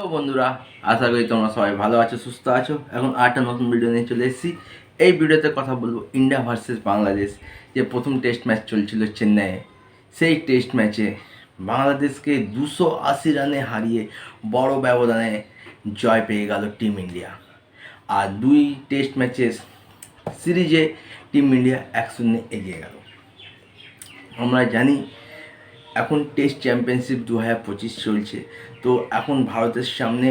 Hello বন্ধুরা, আশা করি তোমরা সবাই ভালো আছো, সুস্থ আছো। এখন আরেকটা নতুন ভিডিও নিয়ে চলে এসেছি। এই ভিডিওতে কথা বলব ইন্ডিয়া ভার্সেস বাংলাদেশ যে প্রথম টেস্ট ম্যাচ চলছিল চেন্নাইয়ে। সেই টেস্ট ম্যাচে বাংলাদেশকে দুশো আশি রানে হারিয়ে বড় ব্যবধানে জয় পেয়ে গেল টিম ইন্ডিয়া আর দুই টেস্ট ম্যাচের সিরিজে টিম ইন্ডিয়া এক শূন্যে এগিয়ে গেল। আমরা জানি এখন টেস্ট চ্যাম্পিয়নশিপ দু হাজার পঁচিশ চলছে। তো এখন ভারতের সামনে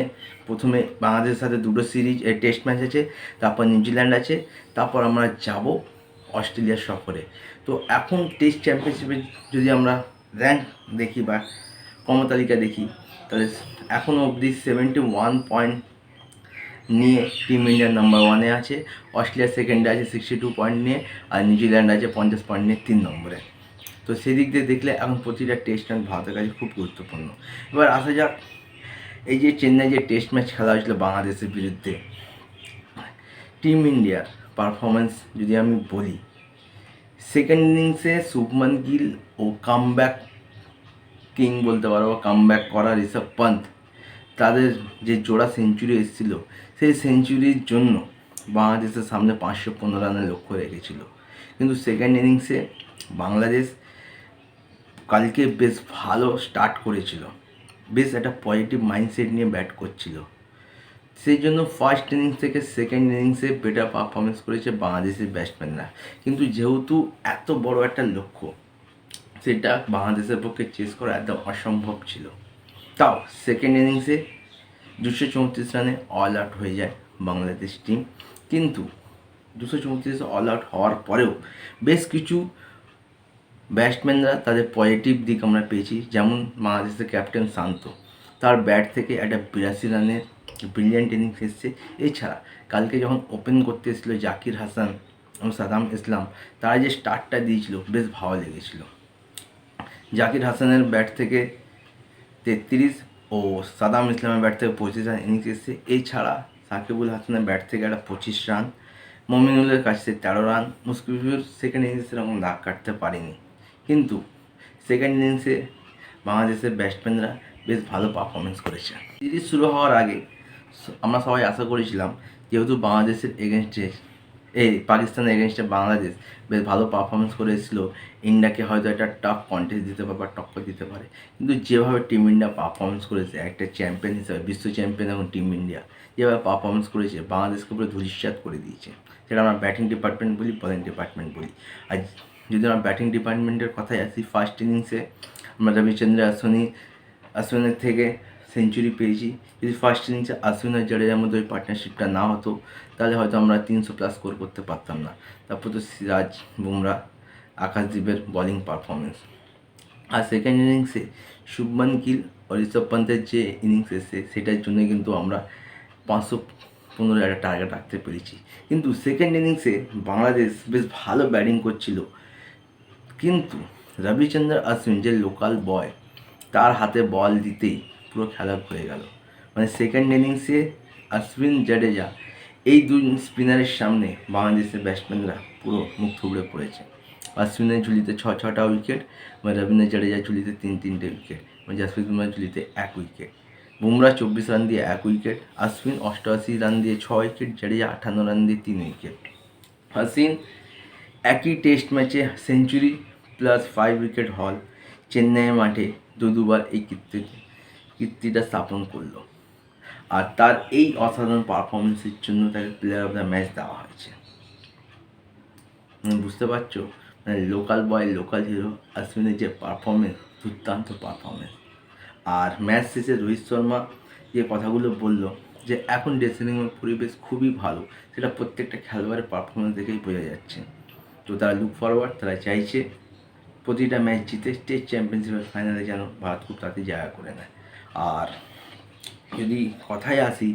প্রথমে বাংলাদেশের সাথে দুটো সিরিজ টেস্ট ম্যাচ আছে, তারপর নিউজিল্যান্ড আছে, তারপর আমরা যাব অস্ট্রেলিয়ার সফরে। তো এখন টেস্ট চ্যাম্পিয়নশিপে যদি আমরা র্যাঙ্ক দেখি বা কর্মতালিকা দেখি, তাহলে এখনও অবধি সেভেন্টি ওয়ান পয়েন্ট নিয়ে টিম ইন্ডিয়ার নাম্বার ওয়ানে আছে, অস্ট্রেলিয়া সেকেন্ডে আছে সিক্সটি টু পয়েন্ট নিয়ে, আর নিউজিল্যান্ড আছে পঞ্চাশ পয়েন্ট নিয়ে তিন নম্বরে। তো সেদিক দিয়ে দেখলে এখন প্রতিটা টেস্ট ম্যাচ ভারতের কাছে খুব গুরুত্বপূর্ণ। এবার আসা যাক, এই যে চেন্নাই যে টেস্ট ম্যাচ খেলা হয়েছিল বাংলাদেশের বিরুদ্ধে টিম ইন্ডিয়ার পারফরমেন্স যদি আমি বলি সেকেন্ড ইনিংসে শুভমান গিল ও কামব্যাক কিং বলতে পারো কামব্যাক করা ঋষভ পন্থ, তাদের যে জোড়া সেঞ্চুরি এসেছিল, সেই সেঞ্চুরির জন্য বাংলাদেশের সামনে পাঁচশো পনেরো রানের লক্ষ্য রেখেছিল। কিন্তু সেকেন্ড ইনিংসে বাংলাদেশ কালকে বেশ ভালো স্টার্ট করেছিল। বেশ একটা পজিটিভ মাইন্ডসেট নিয়ে ব্যাট করছিল। সেই জন্য ফার্স্ট ইনিংস থেকে সেকেন্ড ইনিংসে বেটার পারফরমেন্স করেছে বাংলাদেশের ব্যাটসম্যানরা কিন্তু যেহেতু এত বড় একটা লক্ষ্য, সেটা বাংলাদেশের পক্ষে চেস করা একদম অসম্ভব ছিল। তাও সেকেন্ড ইনিংসে দুশো চৌত্রিশ রানে অল আউট হয়ে যায় বাংলাদেশ টিম কিন্তু দুশো চৌত্রিশ অল আউট হওয়ার পরেও বেশ কিছু ব্যাটসম্যানরা তাদের পজিটিভ দিক আমরা পেয়েছি, যেমন বাংলাদেশের ক্যাপ্টেন শান্ত। তার ব্যাট থেকে একটা বিরাশি রানের ব্রিলিয়ান্ট ইনিংস এসছে। এছাড়া কালকে যখন ওপেন করতে এসেছিল জাকির হাসান এবং সাদাম ইসলাম, তারা যে স্টার্টটা দিয়েছিল, বেশ ভালো লেগেছিল। জাকির হাসানের ব্যাট থেকে তেত্রিশ ও সাদাম ইসলামের ব্যাট থেকে পঁচিশ রান ইনিংস এসছে। এছাড়া সাকিবুল হাসানের ব্যাট থেকে একটা পঁচিশ রান, মমিনুলের কাছে তেরো রান। মুশকিফুর সেকেন্ড ইনিংসে এরকম দাগ কাটতে পারেনি। কিন্তু সেকেন্ড ইনিংসে বাংলাদেশের ব্যাটসম্যানরা বেশ ভালো পারফরমেন্স করেছে। সিরিজ শুরু হওয়ার আগে আমরা সবাই আশা করেছিলাম যেহেতু বাংলাদেশের এগেনস্টে এই পাকিস্তানের এগেনস্টে বাংলাদেশ বেশ ভালো পারফরমেন্স করে এসেছিল ইন্ডিয়াকে হয়তো একটা টাফ কন্টেস্ট দিতে পারে বা টক্কর দিতে পারে। কিন্তু যেভাবে টিম ইন্ডিয়া পারফরমেন্স করেছে, একটা চ্যাম্পিয়ন হিসাবে, বিশ্ব চ্যাম্পিয়ন এখন টিম ইন্ডিয়া, যেভাবে পারফরমেন্স করেছে, বাংলাদেশকে পুরো ধূলিসাৎ করে দিয়েছে। সেটা আমরা ব্যাটিং ডিপার্টমেন্ট বলি বলিং ডিপার্টমেন্ট বলি। আর যদি আমরা ব্যাটিং ডিপার্টমেন্টের কথায় আসি ফার্স্ট ইনিংসে আমরা রবিচন্দ্র অশ্বিনী অশ্বিনের থেকে সেঞ্চুরি পেয়েছি। যদি ফার্স্ট ইনিংসে অশ্বিন আর জাডেজার মধ্যে ওই পার্টনারশিপটা না হতো, তাহলে হয়তো আমরা তিনশো প্লাস স্কোর করতে পারতাম না। তারপর তো সিরাজ, বুমরা আকাশদ্বীপের বোলিং পারফরমেন্স আর সেকেন্ড ইনিংসে শুভমান গিল ও ঋষভ পন্থের যে ইনিংস এসেছে, সেটার জন্য কিন্তু আমরা পাঁচশো পনেরো একটা টার্গেট রাখতে পেরেছি। কিন্তু সেকেন্ড ইনিংসে বাংলাদেশ বেশ ভালো ব্যাটিং করছিল। কিন্তু রবিচন্দ্র অশ্বিন যে লোকাল বয় তার হাতে বল দিতেই পুরো খেলা হয়ে গেল। মানে সেকেন্ড ইনিংসে অশ্বিন জাডেজা, এই দুই স্পিনারের সামনে বাংলাদেশের ব্যাটসম্যানরা পুরো মুখ থুবড়ে পড়েছে। অশ্বিনের ঝুলিতে ছ ছটা উইকেট মানে রবীন্দ্র জাডেজার ঝুলিতে তিন তিনটে উইকেট মানে জাসপ্রীত বুমরার ঝুলিতে এক উইকেট বুমরা চব্বিশ রান দিয়ে এক উইকেট অশ্বিন অষ্টআশি রান দিয়ে ছ উইকেট জাডেজা আঠান্ন রান দিয়ে তিন উইকেট হাসিন একই টেস্ট ম্যাচে সেঞ্চুরি প্লাস ফাইভ উইকেট হল চেন্নাইয়ের মাঠে দু দুবার এই কীর্তি, কীর্তিটা স্থাপন করল। আর তার এই অসাধারণ পারফরমেন্সের জন্য তাকে প্লেয়ার অফ দ্য ম্যাচ দেওয়া হয়েছে। বুঝতে পারছ? মানে লোকাল বয় লোকাল হিরো অশ্বিনের যে পারফরমেন্স দুর্দান্ত পারফরমেন্স আর ম্যাচ শেষে রোহিত শর্মা যে কথাগুলো বলল, যে এখন ড্রেসিং রুমের পরিবেশ খুবই ভালো, সেটা প্রত্যেকটা খেলোয়াড়ের পারফরমেন্স দেখেই বোঝা যাচ্ছে। তো তারা লুক ফরওয়ার্ড তারা চাইছে প্রতিটা ম্যাচ জিতে স্টেট চ্যাম্পিয়নশিপের ফাইনালে যেন ভারত খুব তাড়াতাড়ি জায়গা করে নেয়। আর যদি কথায় আসি,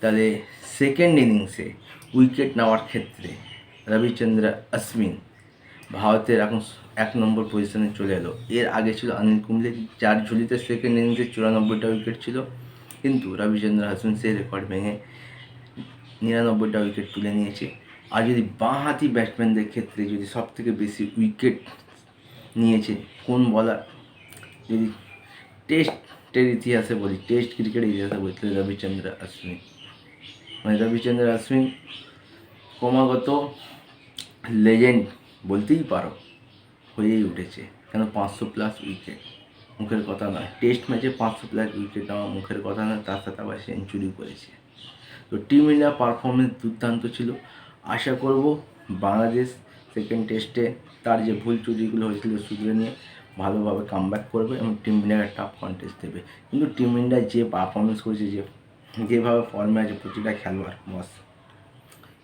তাহলে সেকেন্ড ইনিংসে উইকেট নেওয়ার ক্ষেত্রে রবিচন্দ্র অশ্বিন ভারতের এখন এক নম্বর পজিশনে চলে এলো। এর আগে ছিল অনিল কুম্বলে, যার ঝুলিতে সেকেন্ড ইনিংসে চুরানব্বইটা উইকেট ছিল। কিন্তু রবিচন্দ্র অশ্বিন সেই রেকর্ড ভেঙে নিরানব্বইটা উইকেট তুলে নিয়েছে। আর যদি বাঁহাতি ব্যাটসম্যানদের ক্ষেত্রে যদি সব থেকে বেশি উইকেট নিয়েছে, কোন বলার যদি টেস্টের ইতিহাসে বলি টেস্ট ক্রিকেটের ইতিহাসে বলি, তাহলে রবিচন্দ্র অশ্বিন। মানে রবিচন্দ্র অশ্বিন ক্রমাগত লেজেন্ড বলতেই পারো, হয়েই উঠেছে। কেন পাঁচশো প্লাস উইকেট মুখের কথা নয়। টেস্ট ম্যাচে পাঁচশো প্লাস উইকেট আমার মুখের কথা নয়, তার সাথে আবার সেঞ্চুরি করেছে। তো টিম ইন্ডিয়া পারফরমেন্স দুর্দান্ত ছিল। আশা করব বাংলাদেশ সেকেন্ড টেস্টে তার যে ভুল চুরিগুলো হয়েছিল শুধরে নিয়ে ভালোভাবে কামব্যাক করবে এবং টিম ইন্ডিয়াকে টাফ কন্টেস্ট দেবে। কিন্তু টিম ইন্ডিয়া যে পারফরমেন্স করেছে, যে যেভাবে ফর্মে আছে, প্রতিটা খেলোয়াড় বস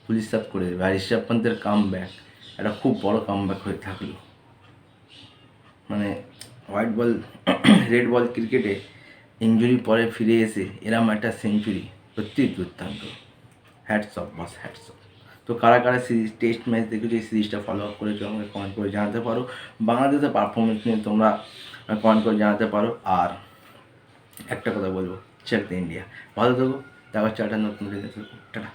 পুলিশ সাপ করে দেবে। আর ঋষভ পন্থের কাম ব্যাক একটা খুব বড় কাম ব্যাক হয়ে থাকল। মানে হোয়াইট বল রেড বল ক্রিকেটে ইঞ্জুরি পরে ফিরে এসে এরম একটা সেঞ্চুরি সত্যিই দুর্দান্ত। Hats off boss hats off তো কারা কারা সিরিজ টেস্ট ম্যাচ দেখেছ, এই সিরিজটা ফলো আপ করেছ, আমাকে কমেন্ট করে জানাতে পারো। বাংলাদেশের পারফরমেন্স নিয়ে তোমরা কমেন্ট করে জানাতে পারো। আর একটা কথা বলব চেক দ্য ইন্ডিয়া ভালো থাকো, দেখা হচ্ছে একটা নতুন টাটা।